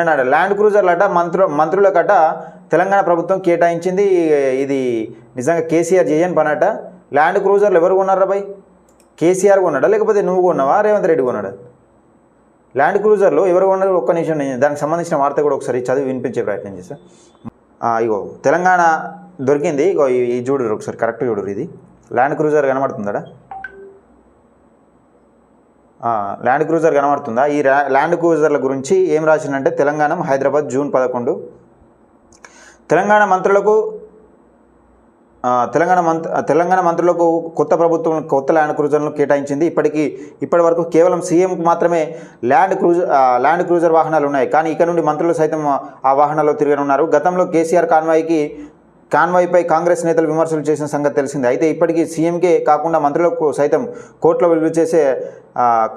అన్నాడు ల్యాండ్ క్రూజర్లట మంత్రు మంత్రులకట తెలంగాణ ప్రభుత్వం కేటాయించింది. ఇది నిజంగా కేసీఆర్ చేయని పనట. ల్యాండ్ క్రూజర్లు ఎవరు కొన్నారా బై కేసీఆర్ కొన్నాడా? లేకపోతే నువ్వు కొన్నావా? రేవంత్ రెడ్డి కొన్నాడా? ల్యాండ్ క్రూజర్లో ఎవరు కొన్నారు? ఒక్క నిమిషం నేను దానికి సంబంధించిన వార్త కూడా ఒకసారి చదివి వినిపించే ప్రయత్నం చేశాను ఇగో తెలంగాణ దొరికింది. ఇగో ఈ చూడరు ఒకసారి కరెక్ట్ చూడరు ఇది. ల్యాండ్ క్రూజర్ కనబడుతుందా? ల్యాండ్ క్రూజర్ కనబడుతుందా? ఈ ల్యాండ్ క్రూజర్ల గురించి ఏం రాసిందంటే తెలంగాణ హైదరాబాద్ జూన్ పదకొండు. తెలంగాణ మంత్రులకు తెలంగాణ మంత్ర తెలంగాణ మంత్రులకు కొత్త ప్రభుత్వం కొత్త ల్యాండ్ క్రూజర్లను కేటాయించింది. ఇప్పటికీ ఇప్పటి వరకు కేవలం సీఎంకు మాత్రమే ల్యాండ్ క్రూజర్ ల్యాండ్ క్రూజర్ వాహనాలు ఉన్నాయి. కానీ ఇక్కడ నుండి మంత్రులు సైతం ఆ వాహనాల్లో తిరగనున్నారు. గతంలో కేసీఆర్ కాన్వాయ్కి కాన్వాయ్పై కాంగ్రెస్ నేతలు విమర్శలు చేసిన సంగతి తెలిసిందే. అయితే ఇప్పటికీ సీఎంకే కాకుండా మంత్రులకు సైతం కోర్టులో విలువ చేసే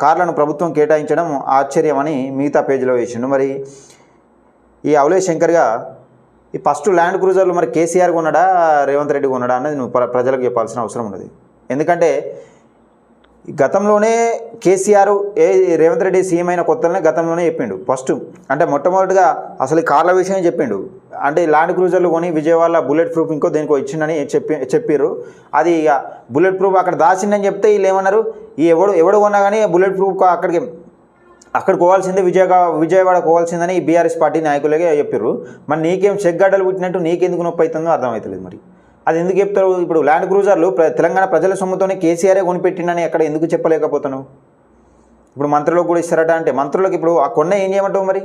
కార్లను ప్రభుత్వం కేటాయించడం ఆశ్చర్యమని మిగతా పేజీలో వేసిండు. మరి ఈ అవలే శంకర్గా ఈ ఫస్ట్ ల్యాండ్ క్రూజర్లు మరి కేసీఆర్ కొన్నాడా రేవంత్ రెడ్డి కొన్నాడా అన్నది నువ్వు ప్ర- ప్రజలకు చెప్పాల్సిన అవసరం ఉన్నది. ఎందుకంటే గతంలోనే కేసీఆర్ ఏ రేవంత్ రెడ్డి సీఎం అయిన కొత్తలోనే గతంలోనే చెప్పిండు. ఫస్ట్ అంటే మొట్టమొదటిగా అసలు కార్ల విషయం చెప్పిండు. అంటే ల్యాండ్ క్రూజర్లు కొని విజయవాడ బుల్లెట్ ప్రూఫ్ ఇంకో దేనికో ఇచ్చిండని చెప్పి చెప్పారు అది ఇక బుల్లెట్ ప్రూఫ్ అక్కడ దాచిండని చెప్తే వీళ్ళు ఏమన్నారు? ఈ ఎవడు ఎవడు కొన్నా కానీ బుల్లెట్ ప్రూఫ్ అక్కడికి అక్కడ పోవాల్సిందే విజయ విజయవాడ పోవాల్సిందని బీఆర్ఎస్ పార్టీ నాయకులకే చెప్పారు మరి నీకేం చెక్ గడ్డలు పుట్టినట్టు నీకెందుకు నొప్పి అవుతుందో అర్థమవుతలేదు మరి. అది ఎందుకు చెప్తారు? ఇప్పుడు ల్యాండ్ క్రూజర్లు తెలంగాణ ప్రజల సొమ్ముతోనే కేసీఆరే కొనిపెట్టిండని అక్కడ ఎందుకు చెప్పలేకపోతాను ఇప్పుడు మంత్రులకు కూడా ఇస్తారట అంటే మంత్రులకు ఇప్పుడు ఆ కొన్న ఏం చేయమంటావు మరి?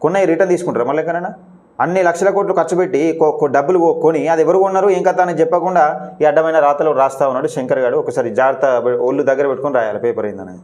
కొన్న రిటర్న్ తీసుకుంటారు మళ్ళీ ఎక్కడైనా? అన్ని లక్షల కోట్లు ఖర్చు పెట్టి కొ- డబ్బులు కొని అది ఎవరు కొన్నారు? ఏం కథ అని చెప్పకుండా ఈ అడ్డమైన రాతలో రాస్తా ఉన్నాడు శంకర్ గారు ఒకసారి జాగ్రత్త ఒళ్ళు దగ్గర పెట్టుకొని రాయాలి పేపర్ ఏందనేది.